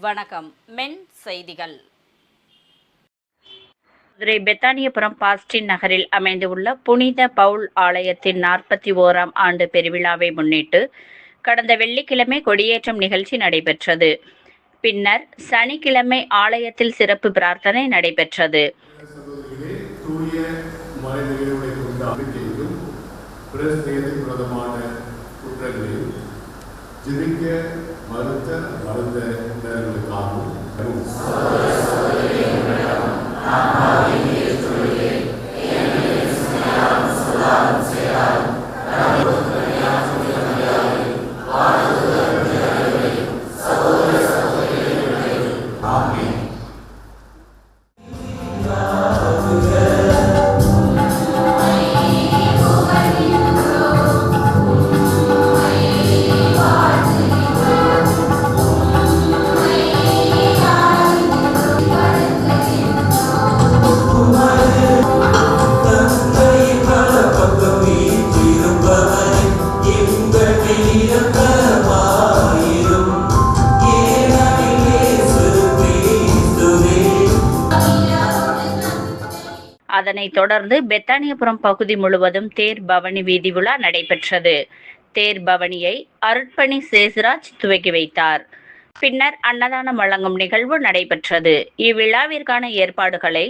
வணக்கம். மென் செய்திகள். மதுரை பெத்தானியபுரம் பாஸ்டின் நகரில் அமைந்துள்ள புனித பவுல் ஆலயத்தின் நாற்பத்தி ஓராம் ஆண்டு பெருவிழாவை முன்னிட்டு கடந்த வெள்ளிக்கிழமை கொடியேற்றம் நிகழ்ச்சி நடைபெற்றது. பின்னர் சனிக்கிழமை ஆலயத்தில் சிறப்பு பிரார்த்தனை நடைபெற்றது. குற்றங்களையும் ஜெபிக்க மறுத்த மறுத்த நேர்களுக்காகவும் அதனைத் தொடர்ந்து பெத்தானியபுரம் பகுதி முழுவதும் தேர் பவனி வீதி விழா நடைபெற்றது. தேர் பவனியை அருட்பணி சேசுராஜ் துவக்கி வைத்தார். பின்னர் அன்னதானம் வழங்கும் நிகழ்வு நடைபெற்றது. இவ்விழாவிற்கான ஏற்பாடுகளை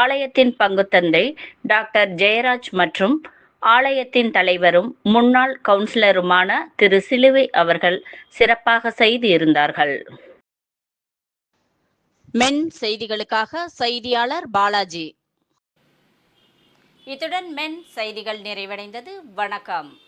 ஆலயத்தின் பங்குத்தந்தை டாக்டர் ஜெயராஜ் மற்றும் ஆலயத்தின் தலைவரும் முன்னாள் கவுன்சிலருமான திரு சிலுவை அவர்கள் சிறப்பாக செய்து இருந்தார்கள். மென் செய்திகளுக்காக செய்தியாளர் பாலாஜி. இத்துடன் மென் செய்திகள் நிறைவடைந்தது. வணக்கம்.